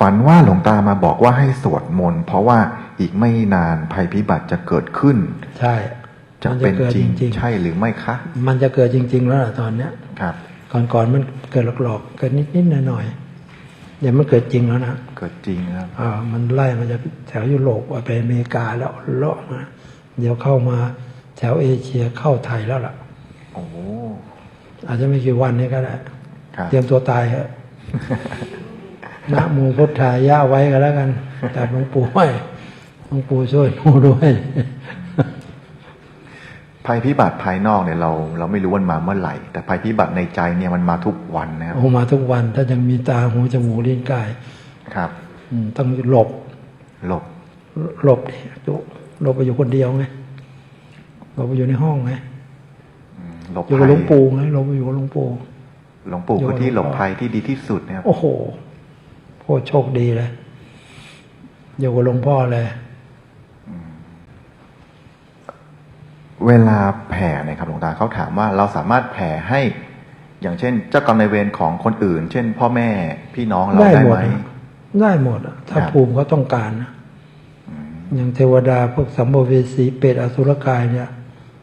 ฝันว่าหลวงตามาบอกว่าให้สวดมนต์เพราะว่าอีกไม่นานภัยพิบัติจะเกิดขึ้น ใช่จะมัเป็นกิดจริงจริงใช่หรือไม่คะๆมันจะเกิดจริง ๆ แล้วล่ะตอนเนี้ยครับ ก่อนๆมันเกิดหลอกๆเกิดนิดๆหน่อยๆเดี๋ยวมันเกิดจริงแล้วนะเกิดจริงนะครับอ่ามันไล่มาจากแถวยุโรปไปอเมริกาแล้วเลาะมาเดี๋ยวเข้ามาแถวเอเชียเข้าไทยแล้วล่ะโอ้โหอาจจะไม่กี่วันนี้ก็ได้ครับเตรียมตัวตายเถอะ นะโมูพุทธายะไว้กันแล้วกัน แต่หลวงปู่ไม่หลวงปู่ช่วยหนูด้วย ภัยพิบัติภายนอกเนี่ยเรา เราไม่รู้วันมาเมื่อไหร่ แต่ภัยพิบัติในใจเนี่ยมันมาทุกวันนะครับโอ้มาทุกวัน ถ้ายังมีตาหูจมูกลิ้นกาย ครับอืมต้องหลบ หลบ หลบดิจุหลบไปอยู่คนเดียวไงหลบไปอยู่ในห้องไงอืมหลบอยู่กับภัหลยวงปู่ไงหลบไปอยู่กับหลวงปู่หลวงปู่อยู่คือกับที่หหลลวงบพ่อภัยที่ดีที่สุดนะครับโอ้โหโค ตรโชคดีเลยอยู่กับหลวงพ่อเลย เวลาแผ่เนะครับหลวงตาเขาถามว่าเราสามารถแผ่ให้อย่างเช่น เจ้ากรรมนายเวรของคนอื่น เช่น พ่อแม่พี่น้องเราได้ได้หมไหดมอะได้หมดอะถ้าครับภูมิเขาต้องการนะอย่างเทวดาพวกสัมภเวสีเปรตอสุรกายเนี่ย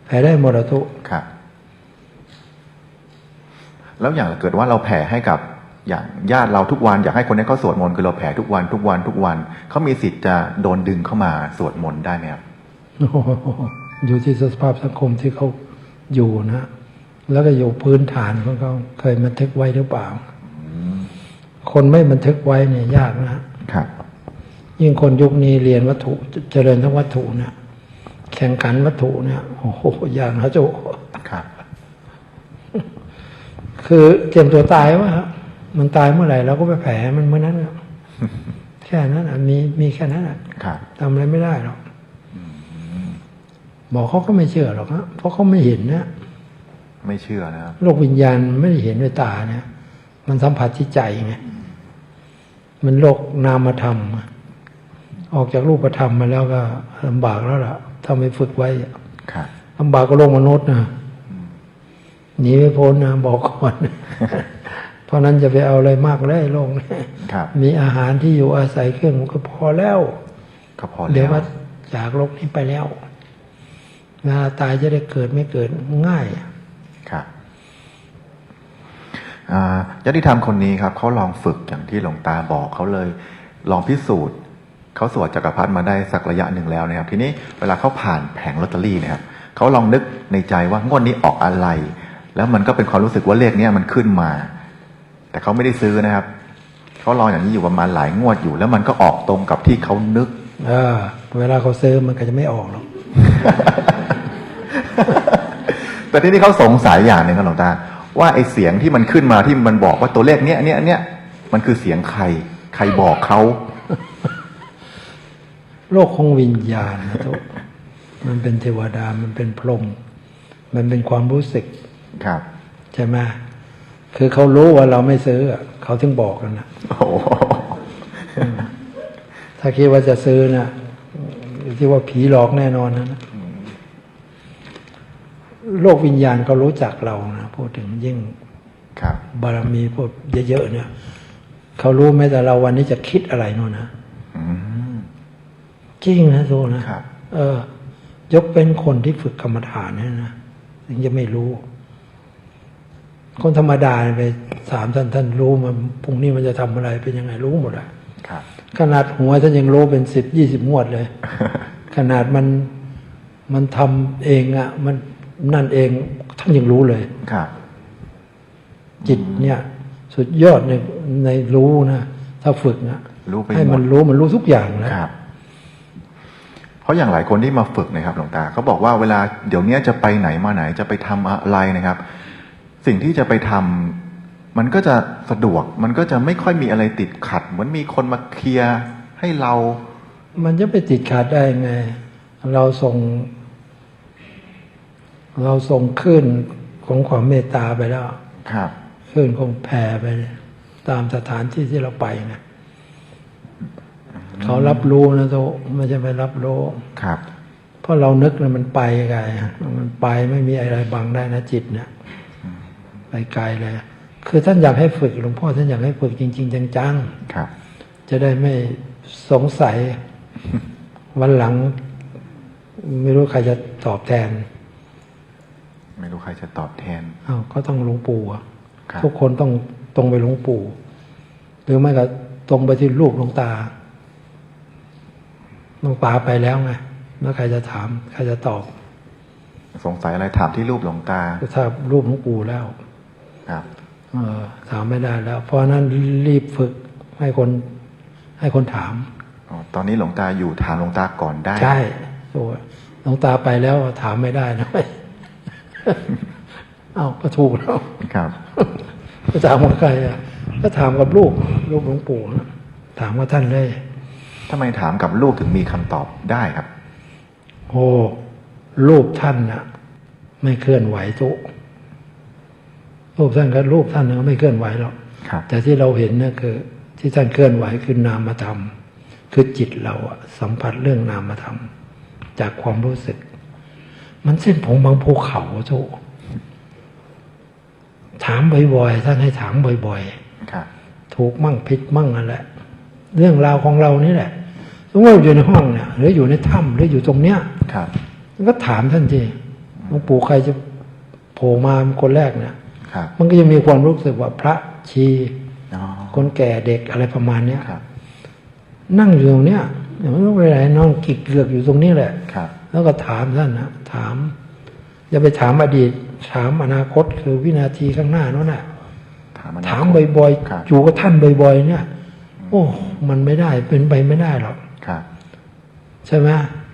แผ่ได้หมดอะทุกครับ แล้วอย่างเกิดว่าเราแผ่ให้กับ อย่างญาติเราทุกวันอยากให้คนนี้เขาสวดมนต์คือเราแผ่ทุกวันทุกวันทุกวันเขามีสิทธิ์จะโดนดึงเข้ามาสวดมนต์ได้ไหมครับโอ้โหอยู่ที่สภาพสังคมที่เขาอยู่นะแล้วก็อยู่พื้นฐานของเขาเคยบันทึกไว้หรือเปล่าคนไม่บันทึกไว้เนี่ยยากนะครับ ยิ่งคนยุคนี้เรียนวัตถุเจริญทั้งวัตถุเนี่ยแข่งขันวัตถุเนี่ยโอ้โหยากนะโจครับ คือเตรียมตัวตายว่า มันตายเมื่อไหร่เราก็ไปแผลมันเมื่อนั้นอะแค่นั้นอะมีมีแค่นั้นอะครับทำอะไรไม่ได้หรอกหมอเขาก็ไม่เชื่อหรอกนะเพราะเขาไม่เห็นนะไม่เชื่อนะครับโลกวิญญาณไม่ได้เห็นด้วยตาเนี่ยมันสัมผัสที่ใจไงมันโลกนามธรรมอะออกจากรูปธรรมมาแล้วก็ลำบากแล้วล่ะถ้าไม่ฝึกไว้อะครับลำบากก็โลกมนุษย์นะหนีไม่พ้นนะบอกก่อน เพราะนั้นจะไปเอาอะไรมากเลยโลกนี้ครับมีอาหารที่อยู่อาศัยเครื่องมันก็พอแล้วก็พอเดี๋แล้ยววว่าจากโลกนี้ไปแล้วเวลาตายจะได้เกิดไม่เกิดง่ายครับอ่าญาติธรรมคนนี้ครับเขาลองฝึกอย่างที่หลวงตาบอกเขาเลยลองพิสูจน์เขาสวดจักรพรรดิมาได้สักระยะหนึ่งแล้วนะครับ ทีนี้เวลาเขาผ่านแผงลอตเตอรี่เนะครับเขาลองนึกในใจว่างวดนี้ออกอะไร แล้วมันก็เป็นความรู้สึกว่าเลขเนี้ยมันขึ้นมา แต่เขาไม่ได้ซื้อนะครับ เขาลองอย่างนี้อยู่ประมาณหลายงวดอยู่ แล้วมันก็ออกตรงกับที่เขานึกเออเวลาเขาซื้อมันก็จะไม่ออกหรอกแต่ที่นี่เขาสงสัยอย่างหนึ่งครับหลวงตา ว่าไอ้เสียงที่มันขึ้นมาที่มันบอกว่าตัวเลขเนี้ยเนี้ยเนี้ยมันคือเสียงใคร ใครบอกเขาโลกของวิญญาณนะทุกมันเป็นเทวดา มันเป็นพรหมมันเป็นความรู้สึก ครับ ใช่ไหม คือเขารู้ว่าเราไม่ซื้ออะเขาถึงบอกกันนะโอ้โหถ้าคิดว่าจะซื้อนะที่ว่าผีหลอกแน่นอนนะนะโลกวิญญาณเขารู้จักเรานะพูดถึงยิ่งครับ บารมีพวกเยอะๆเนี่ยเขารู้ไหมแต่เราวันนี้จะคิดอะไรโน่นนะอืมจริงนะโซนะครับเออ ยกเป็นคนที่ฝึกกรรมฐานเนี่ยนะถึงจะไม่รู้ คนธรรมดาไปถามท่านท่านรู้มันพรุ่งนี้มันจะทำอะไรเป็นยังไงรู้หมดอะครับขนาดหัวท่านยังรู้เป็นสิบยี่สิบงวดเลย ขนาดมันมันทำเองอะ่ะมันนั่นเองท่านยังรู้เลยครับจิตเนี่ย สุดยอดในในรู้นะถ้าฝึกนะรู้ไปให้หมมัดนรู้มันรู้ทุกอย่างนะครับ เพราะอย่างหลายคนที่มาฝึกนะครับหลวงตาเขาบอกว่าเวลาเดี๋ยวเนี้ยจะไปไหนมาไหนจะไปทำอะไรนะครับ สิ่งที่จะไปทำมันก็จะสะดวก มันก็จะไม่ค่อยมีอะไรติดขัด เหมือนมีคนมาเคลียร์ให้เรา มันจะไปติดขาดได้ไง เราส่ง เราส่งขึ้นของความเมตตาไปแล้ว ครับขึ้นของแผ่ไป ตามสถานที่ที่เราไปไงเขารับรู้นะโตไม่ใช่ไปรับรู้ครับเพราะเรานึกนะมันไปไกลมันไปไม่มีอะไรบังได้นะจิตเนี่ย ไปไกลเลย คือท่านอยากให้ฝึกหลวงพ่อท่านอยากให้ฝึกจริง ๆ จังครับๆจะได้ไม่สงสัยวันหลัง ไม่รู้ใครจะตอบแทน ไม่รู้ใครจะตอบแทนอ้าวก็ต้องหลวงปู่อะครับทุกคนต้องตรงไปหลวงปู่ หรือไม่ก็ตรงไปที่ลูกหลวงตาหลวงตาไปแล้วไงแล้วใครจะถาม ใครจะตอบ สงสัยอะไรถามที่รูปหลวงตาถ้ารูปหลวงปู่แล้ว ครับเออถามไม่ได้แล้ว เพราะฉะนั้นรีบฝึกให้คนให้คนถามอ๋อตอนนี้หลวงตาอยู่ถามหลวงตาก่อนได้ ใช่โอ้ยหลวงตาไปแล้วถามไม่ได้นะเอ้าก็ถูกแล้วครับจะถามกับใครอะก็ถามกับลูกลูกหลวงปู่นะถามกับท่านเลยทำไมถามกับรูปถึงมีคำตอบได้ครับ โอ้รูปท่านน่ะ ไม่เคลื่อนไหวทุก รูปท่านก็รูปท่านก็ไม่เคลื่อนไหวหรอกครับแต่ที่เราเห็นเนี่ยคือ ที่ท่านเคลื่อนไหวคือนามธรรม คือจิตเราอะสัมผัสเรื่องนามธรรม จากความรู้สึก มันเส้นผมบางภูเขาโจถามบ่อยๆท่านให้ถามบ่อยครับๆถูกมั่งผิดมั่งนั่นแหละ เรื่องราวของเรานี่แหละสมมติว่าอยู่ในห้องเนี่ยหรืออยู่ในถ้ำหรืออยู่ตรงเนี้ยครับก็ถามท่านทีหลวงปู่ใครจะโผล่มาเป็นคนแรกเนี่ยครับ มันก็จะมีความรู้สึกว่าพระชีอ๋อคนแก่เด็กอะไรประมาณเนี้ยครับนั่งอยู่ตรงเนี้ยอย่างไม่ไปไหนนอนกิกเกือกอยู่ตรงนี้แหละครับแล้วก็ถามท่านนะถามอย่าไปถามอดีต ถามอนาคตคือวินาทีข้างหน้านั่นแหละถามอนาคตถามบ่อยครับๆอยู่กับท่านบ่อยๆเนี่ย โอ้มันไม่ได้เป็นไปไม่ได้หรอกครับใช่ไหม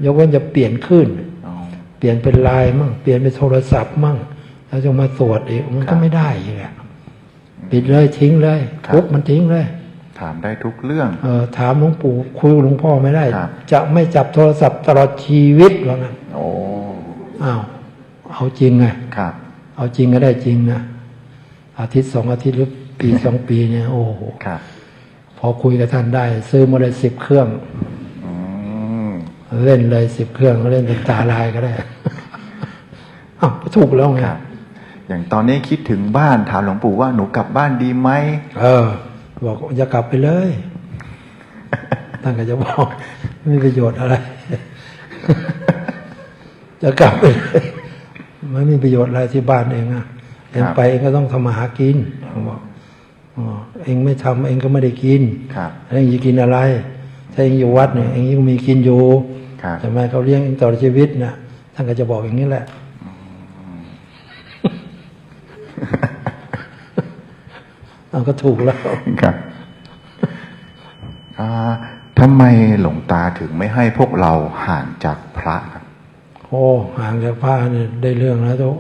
ยกเว้นจะเปลี่ยนขึ้นอ๋อเปลี่ยนเป็นไลน์มั่งเปลี่ยนเป็นโทรศัพท์มั่ง แล้วจะมาสวดอีกมันครัก็บไม่ได้อีกอะปิดเลยทิ้งเลยครับทุบมันทิ้งเลย ถามได้ทุกเรื่อง เออถามหลวงปู่คุยกับหลวงพ่อไม่ได้ครับจะไม่จับโทรศัพท์ตลอดชีวิตว่างั้นโอ้อ้าวเอาจริงไงครับ เอาจริงก็ได้จริงนะอาทิตย์สองอาทิตย์หรือปีสองปีเนี่ย โอ้โหครับ พอคุยกับท่านได้ ซื้อมาเลยสิบเครื่องอืมเล่นเลยสิบเครื่องเล่นเป็นตาลายก็ได้อ้าวก็ถูกแล้วไงครับ อย่างตอนนี้คิดถึงบ้านถามหลวงปู่ว่าหนูกลับบ้านดีไหมเออ บอกอย่ากลับไปเลยท่านก็จะบอกไม่มีประโยชน์อะไร จะกลับไปเลยไม่มีประโยชน์อะไรที่บ้านเองอะเองไปเองก็ต้องทำมาหากินผมบอกอ๋อเองไม่ทำเองก็ไม่ได้กินครับแล้วเองจะกินอะไร ถ้าเองอยู่วัดเนี่ยเองยังมีกินอยู่ครับใช่ไหมเขาเลี้ยงเองต่อชีวิตนะท่านก็จะบอกอย่างนี้แหละ เอาก็ถูกแล้วครับอ่าทำไมหลวงตาถึงไม่ให้พวกเราห่างจากพระครับโอ้ห่างจากพระเนี่ยได้เรื่องแล้วทุก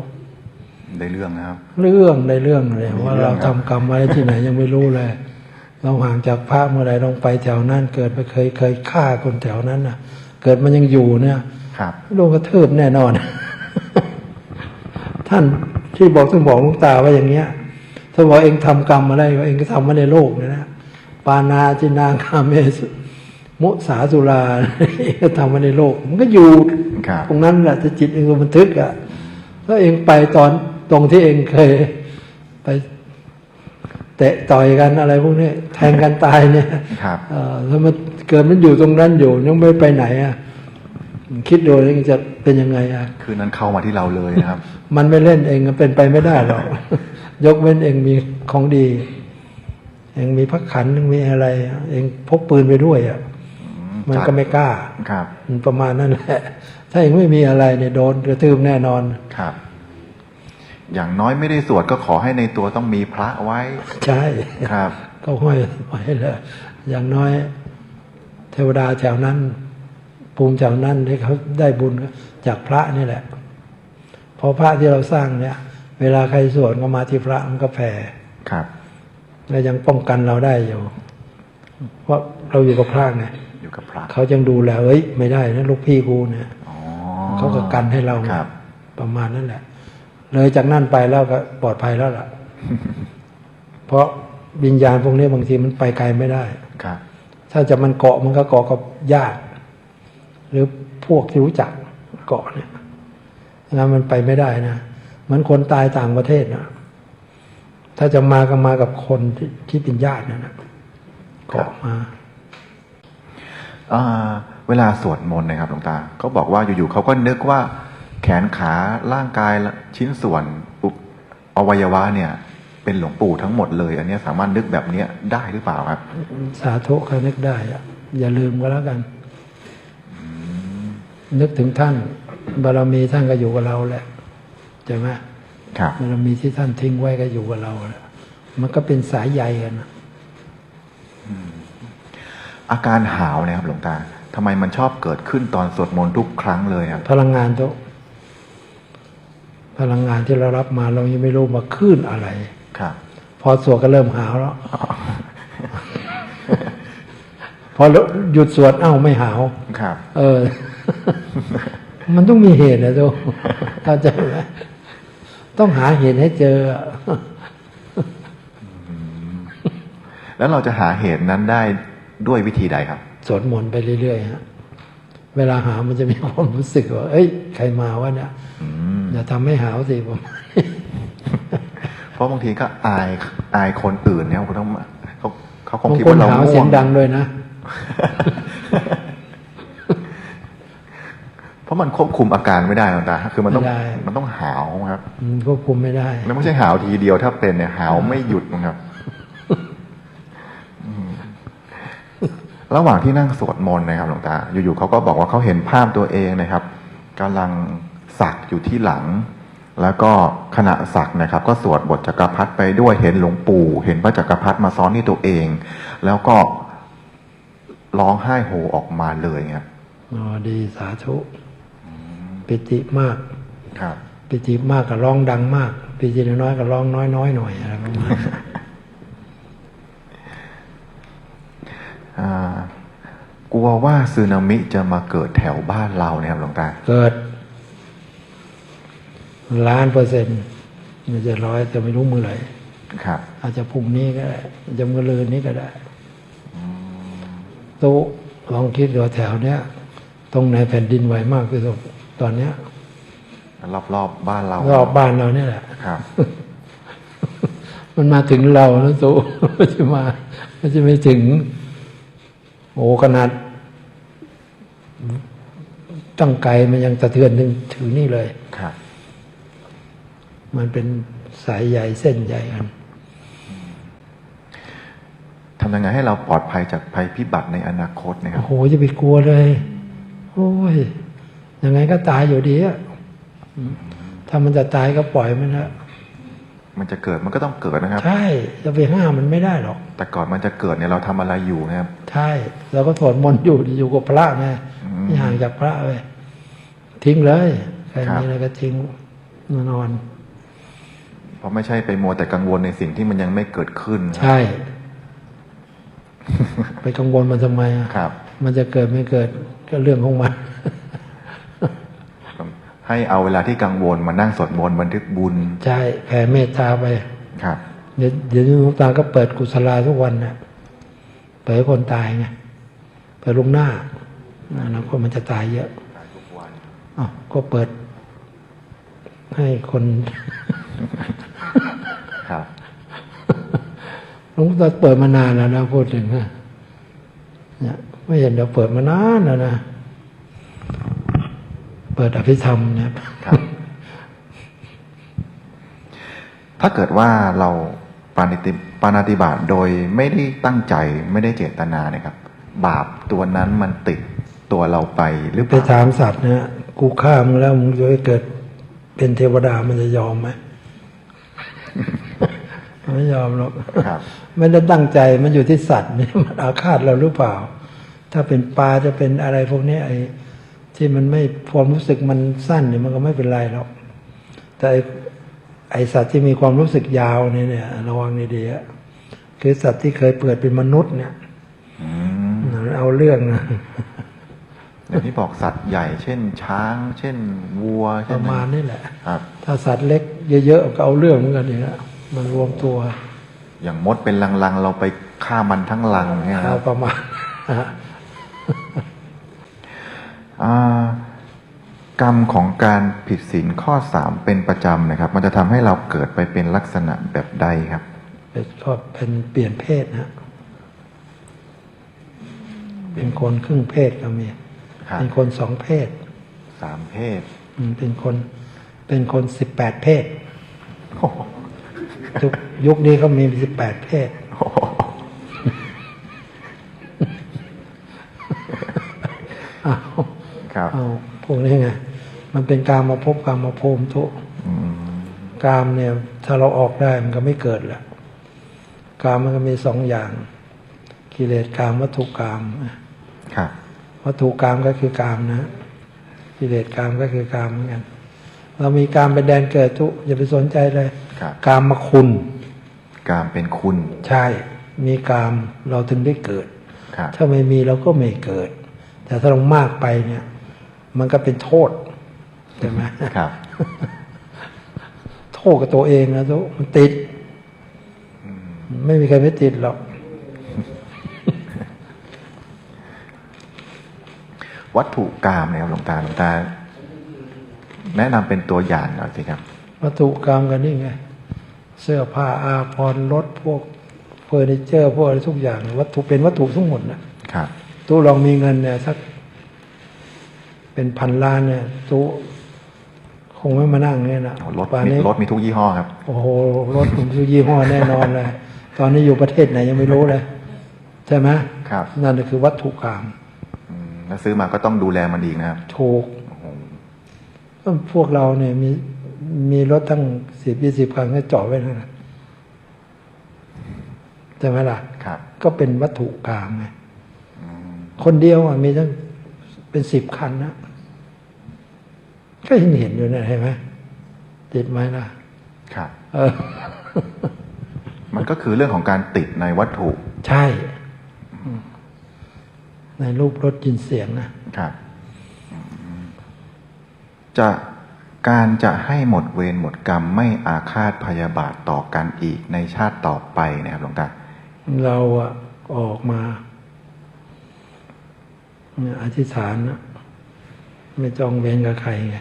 ได้เรื่องนะครับ เรื่องได้เรื่องเลยมีว่าเรื่เราองคทำรับกรรมอะไรที่ไหนยังไม่รู้เลย เราห่างจากพระเมื่อไหรลงไปแถวนั้น เกิดไปเคยเคยฆ่าคนแถวนั้นน่ะ เกิดมันยังอยู่เนี่ย ครับโดนกระทืบแน่นอน ท่าน ที่บอกต้องบอกหลุงตาว่าอย่างเงี้ยถ้าบอกเองทำกรรมอะไรเองก็ทำมาในโลกเนี่ยนะปานาจินางคาเมสุมุสาสุราเองก็ทำมาในโลก มันก็อยู่ครับตรงนั้นแหละถ้าจิตเองก็บันทึกอะถ้าเองไปตอนตรงที่เองเคยไปเตะต่อยกันอะไรพวกนี้แทงกันตายเนี่ยครับเออถ้ามันเกิดมันอยู่ตรงนั้นอยู่ยังไม่ไปไหนอะ คิดดูแล้วจะเป็นยังไงอะ คืนนั้นเข้ามาที่เราเลยนะครับ มันไม่เล่นเองก็เป็นไปไม่ได้หรอก ยกเว้นเองมีของดี เองมีพระขันธ์มีอะไร เองพกปืนไปด้วยอะ มันก็ไม่กล้า ครับมันประมาณนั้นแหละ ถ้าเองไม่มีอะไรเนี่ยโดนกระทืบแน่นอน ครับ อย่างน้อยไม่ได้สวดก็ขอให้ในตัวต้องมีพระไว้ ใช่ ครับ ก็ห้อยไว้เลยอย่างน้อย เทวดาแถวนั้น ภูมิแถวนั้นที่เขาได้บุญจากพระนี่แหละ พอพระที่เราสร้างเนี่ย เวลาใครสวดก็มาที่พระมันก็แผ่ครับและยังป้องกันเราได้อยู่ เพราะเราอยู่กับพระไงอยู่กับพระเขายังดูแลเอ้ยไม่ได้นะลูกพี่กูเนี่ยอ๋อเขาก็กันให้เราครับประมาณนั้นแหละ เลยจากนั่นไปแล้วก็ปลอดภัยแล้วล่ะ เพราะวิญญาณพวกนี้บางทีมันไปไกลไม่ได้ครับ ถ้าจะมันเกาะมันก็เกาะกับญาติ หรือพวกที่รู้จักเกาะเนี่ยงั้นมันไปไม่ได้นะเหมือนคนตายต่างประเทศนะถ้าจะมาก็มากับคนที่ที่เป็นญาตินะนะเกาะมาอ่าเวลาสวดมนต์นะครับหลวงตาเขาบอกว่าอยู่ๆเขาก็นึกว่าแขนขาร่างกายชิ้นส่วนอุปอวัยวะเนี่ย เป็นหลวงปู่ทั้งหมดเลย อันเนี้ยสามารถนึกแบบเนี้ยได้หรือเปล่าครับ สาธุเขานึกได้อะอย่าลืมก็แล้วกัน นึกถึงท่าน บารมีท่านก็อยู่กับเราแหละใช่ไหมครับบารมีที่ท่านทิ้งไว้ก็อยู่กับเราแหละมันก็เป็นสายใยกันนะอาการหาวเนะครับหลวงตาทำไมมันชอบเกิดขึ้นตอนสวดมนต์ทุกครั้งเลยครับพลังงานตัวพลังงานที่เรารับมาเรายังไม่รู้มาคลื่นอะไรครับพอสวดก็เริ่มหาวแล้วพอหยุดสวดเอ้าไม่หาวครับ เออ มันต้องมีเหตุนะทุกเข้าใจไหมต้องหาเหตุให้เจอ แล้วเราจะหาเหตุนั้นได้ด้วยวิธีใดครับ สวดมนต์ไปเรื่อยๆฮะ เวลาหาวมันจะมีความรู้สึกว่า เอ้ย ใครมาวะเนี่ยอืมอย่าทำให้หาวสิผมเพราะบางทีก็อายอายคนอื่นเนี่ยเขาต้องเขาเขาคงบางคิดคนว่าเราหาวง่เสีวยงงดังด้วยนะเพ ราะมันควบคุมอาการไม่ได้หรอกตาคือมันต้องไม่ได้ มันต้องหาวครับมันควบคุมไม่ได้ แล้วไม่ใช่หาวทีเดียวถ้าเป็นเนี่ยหาวไม่หยุดนะครับอืมระหว่างที่นั่งสวดมนต์นะครับหลวงตา อยู่ๆเขาก็บอกว่าเขาเห็นภาพตัวเองนะครับกำลังสักอยู่ที่หลัง แล้วก็ขณะสักนะครับ ก็สวดบทจักรพรรดิไปด้วยเห็นหลวงปู่ เห็นพระจักรพรรดิมาซ้อนที่ตัวเอง แล้วก็ร้องไห้โฮออกมาเลยครับ อ๋อดีสาธุ ปิติมากครับปิติมากกับร้องดังมากปิติน้อยๆกับร้องน้อยๆหน่อยอะไรประมาณนั้นอ่ากลัวว่าสึนามิจะมาเกิดแถวบ้านเราเนี่ยครับหลวงตาเกิดล้านเปอร์เซ็นต์มันจะร้อยแต่ไม่รู้เมื่อไหร่ครับ อาจจะพรุ่งนี้ก็ได้อาจจะมื่อลืนนี้ก็ได้ตู้ลองคิดดูแถวเนี้ยตรงไหนแผ่นดินไหวมากที่สุด ตอนเนี้ยรอบๆบบ้านเรารอบบ้านเราเนี่ยแหละครับ มันมาถึงเราแล้วตู้มันจะมามันจะไม่ถึง โอ้ขนาดตั้งไกลมันยังสะเทือนถึงถึงนี่เลยครับ มันเป็นสายใยเส้นใยกันทำยังไงให้เราปลอดภัยจากภัยพิบัติในอนาคตนะครัโอ้บโหจะไปกลัวเลย โอ้ย ยังไงก็ตายอยู่ดีอะถ้ามันจะตายก็ปล่อยมันนะมันจะเกิดมันก็ต้องเกิดนะครับ ใช่จะไปห้ามมันไม่ได้หรอก แต่ก่อนมันจะเกิดเนี่ยเราทำอะไรอยู่นะครับ ใช่เราก็สวดมนต์อยู่อยู่กับพระไงอืมไม่ห่างจากพระเลยทิ้งเลยใครครับมีอะไรก็ทิ้งนอน เพราะไม่ใช่ไปมัวแต่กังวลในสิ่งที่มันยังไม่เกิดขึ้น ใช่ ไปกังวลมันทำไมอะครับ มันจะเกิดไม่เกิดก็เรื่องของมัน ให้เอาเวลาที่กังวลมานั่งสวดมนต์บันทึกบุญ ใช่แผ่เมตตาไป ครับ เดี๋ยวเดี๋ยวนี้หลวงตาก็เปิดกุศลาทุกวันนะเปิดให้คนตายไงเปิดลวงหน้าอนาคตมันจะตายเยอะอ้าวก็เปิด ให้คนครับหลวงตาเปิดมานานแล้วนะพูดถึงนะเนี่ยไม่เห็นเดี๋ยวเปิดมานานแล้วนะ เปิดอภิธรรมเนี่ยครับ ถ้าเกิดว่าเราปาณิติปานาติบาตโดยไม่ได้ตั้งใจไม่ได้เจตนาเนี่ยครับ บาปตัวนั้นมันติดตัวเราไป หรือเปไปล่าถามสัตว์นะกูฆ่ามึงแล้วมึงจะให้เกิดเป็นเทวดามันจะยอมไหมมันไม่ยอมหรอกครับไม่ได้ตั้งใจมันอยู่ที่สัตว์นี่มันอาฆาตเราหรือเปล่า ถ้าเป็นปลาจะเป็นอะไรพวกนี้ไอ้ ที่มันไม่ความรู้สึกมันสั้นเนี่ยมันก็ไม่เป็นไรหรอกแต่ไอ้ไอสัตว์ที่มีความรู้สึกยาวเนี่ยเนี่ยระวังดีๆอะคือสัตว์ที่เคยเปิดเป็นมนุษย์เนี่ยอืมเอาเรื่องนะอย่างที่บอกสัตว์ใหญ่ เช่น ช้าง เช่น วัวปเช่นระมาณนี้แหละครับถ้าสัตว์เล็กเยอะๆก็เอาเรื่องเหมือนกันอย่างเงี้ยมันรวมตัว อย่างมดเป็นลังๆ เราไปฆ่ามันทั้งลังเนี่ยคเอารับประมาณอ่า กรรมของการผิดศีลข้อสามเป็นประจำนะครับ มันจะทำให้เราเกิดไปเป็นลักษณะแบบใดครับเป็นก็เป็นเปลี่ยนเพศนะเป็นคนครึ่งเพศก็มีครับเป็นคนสองเพศสามเพศอืมเป็นคนเป็นคนสิบแปดเพศโอ้โหยุคยุคนี้เขามีสิบแปดเพศ อ้าว ครับ เอาพวกนี้ไงมันเป็นการมาพบการมาภูมิทุกอืมกามเนี่ย ถ้าเราออกได้มันก็ไม่เกิดแหละกามมันก็มีสองอย่าง กิเลสกามวัตถุกามครับวัตถุกามก็คือกามนะ กิเลสกามก็คือกามเหมือนกัน เรามีกามเป็นแดนเกิดทุกอย่าไปสนใจเลยครับกามมาคุณ กามเป็นคุณ ใช่ มีกามเราถึงได้เกิดครับถ้าไม่มีเราก็ไม่เกิด แต่ถ้าเรามากไปเนี่ย มันก็เป็นโทษใช่ไหมครับ โทษกับตัวเองนะทุกมันติด ไม่มีใครไม่ติดหรอก วัตถุกามเนี่ยครับหลวงตาหลวงตา แนะนำเป็นตัวอย่างหน่อยสิครับ วัตถุกรรมกันนี่ไง เสื้อผ้าอาภรณ์รถพวกเฟอร์นิเจอร์พวกอะไรทุกอย่าง วัตถุเป็นวัตถุทั้งหมดนะครับตู้ลองมีเงินเนี่ยสัก เป็นพันล้านเนี่ยตู้คงไม่มานั่งเนี่ยนะรถป่านมีนี้รถมีทุกยี่ห้อครับ โอ้โหรถผมซื้อยี่ห้อแน่นอนเลย ตอนนี้อยู่ประเทศไหนยังไม่รู้เลย ใช่ไหมครับนั่นคือวัตถุกรรมอืมแล้วซื้อมาก็ต้องดูแลมันอีกนะครับถูกพวกเราเนี่ยมีมีรถตั้งสิบยี่สิบคันก็จอดไว้นั่นนะใช่ไหมล่ะครับ ก็เป็นวัตถุกรรมไงคนเดียวอะมีตั้งเป็นสิบคันนะ ก็เห็นเห็นอยู่เนี่ยเห็นไหมติดไหมล่ะครับเออ มันก็คือเรื่องของการติดในวัตถุ ใช่อืมในรูปรสยินเสียงนะครับอืมจะการจะให้หมดเวรหมดกรรมไม่อาฆาตพยาบาทต่อกันอีกในชาติต่อไปนะครับหลวงตาเราอะออกมาเนี่ยอธิษฐานนะไม่จองเวรกับใครไง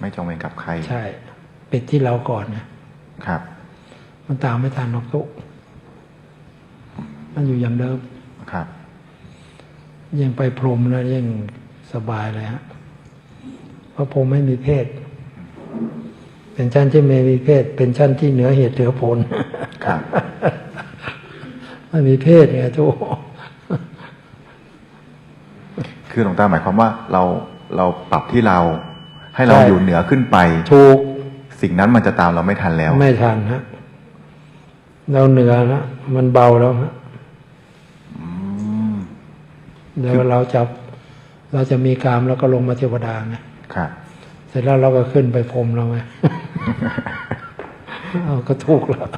ไม่จงเวรกับใคร ใช่ปิดที่เราก่อนนะครับ มันตามไม่ทันหรอกทุกมันอยู่อย่างเดิมครับยิ่งไปพรหมแล้วยิ่งสบายเลยฮะเพราะพรหมไม่มีเพศ เป็นชั้นที่ไม่มีเพศ เป็นชั้นที่เหนือเหตุเหนือผลครับไม่มีเพศไงทุกคือหลวงตาหมายความว่าเราเราปรับที่เรา ให้เราใช่อยู่เหนือขึ้นไปถูกสิ่งนั้นมันจะตามเราไม่ทันแล้ว ไม่ทันฮะเราเหนือนะมันเบาแล้วฮะเดี๋ยวเราจะเราจะมีกามแล้วก็ลงมาเทวดาไงครับเสร็จแล้วเราก็ขึ้นไปพรหมเราไงเอาก็ถูกแล้ว